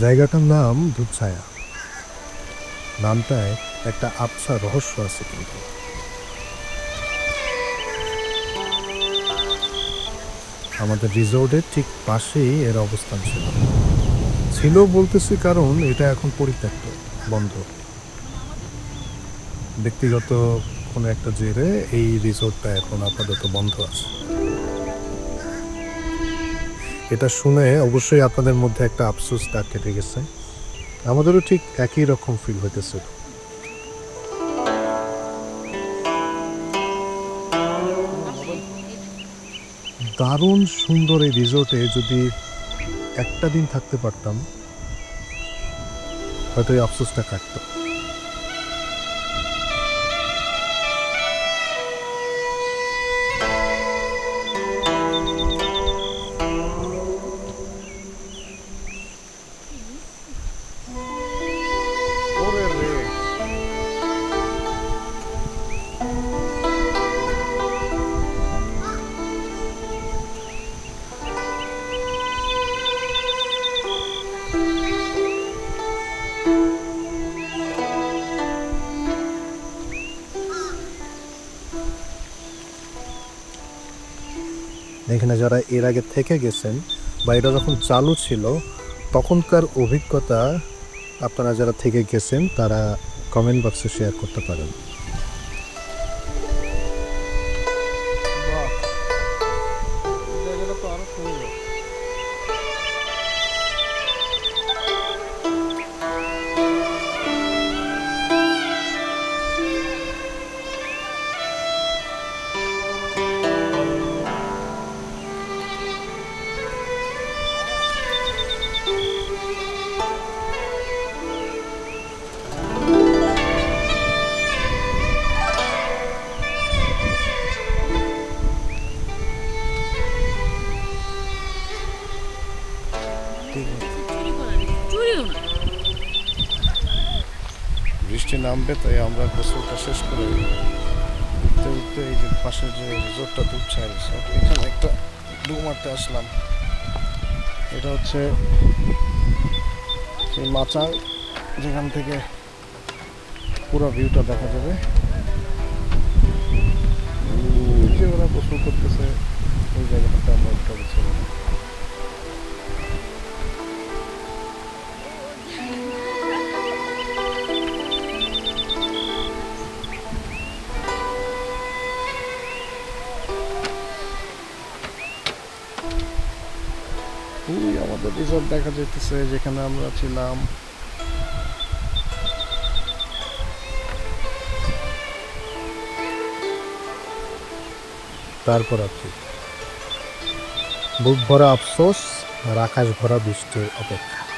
জায়গাটার নাম দুধছায়া। নামটায় একটা আবসা রহস্য আছে কিন্তু। আমাদের রিসোর্টের ঠিক পাশেই এর অবস্থান ছিল। ছিল বলতেছি কারণ এটা এখন পরিত্যক্ত, বন্ধ। ব্যক্তিগত কোনো একটা জেরে এই রিসোর্টটা এখন আপাতত বন্ধ আছে। এটা শুনে অবশ্যই আপনাদের মধ্যে একটা আফসোস দাগ কেটে গেছে। আমাদেরও ঠিক একই রকম ফিল হইতেছিল। দারুণ সুন্দর এই রিসোর্টে যদি একটা দিন থাকতে পারতাম, হয়তো এই আফসোসটা কাটতো। এখানে যারা এর আগে থেকে গেছেন বা এটা যখন চালু ছিল, তখনকার অভিজ্ঞতা আপনারা যারা থেকে গেছেন, তারা কমেন্ট বক্সে শেয়ার করতে পারেন। বৃষ্টি নামবে তাই আমরা গোসলটা শেষ করে উঠতে উঠতে এই যে পাশে যে রিসোর্টটা দুধছায় রিসোর্ট এখানে একটা ডু মারতে আসলাম এটা হচ্ছে সেই মাচাং যেখান থেকে পুরো ভিউটা দেখা যাবে ওই আমাদের রিসর্ট দেখা যেতেছে যেখানে আমরা ছিলাম। তারপর আপনি বুক ভরা আফসোস, আর আকাশ ভরা বৃষ্টির অপেক্ষা।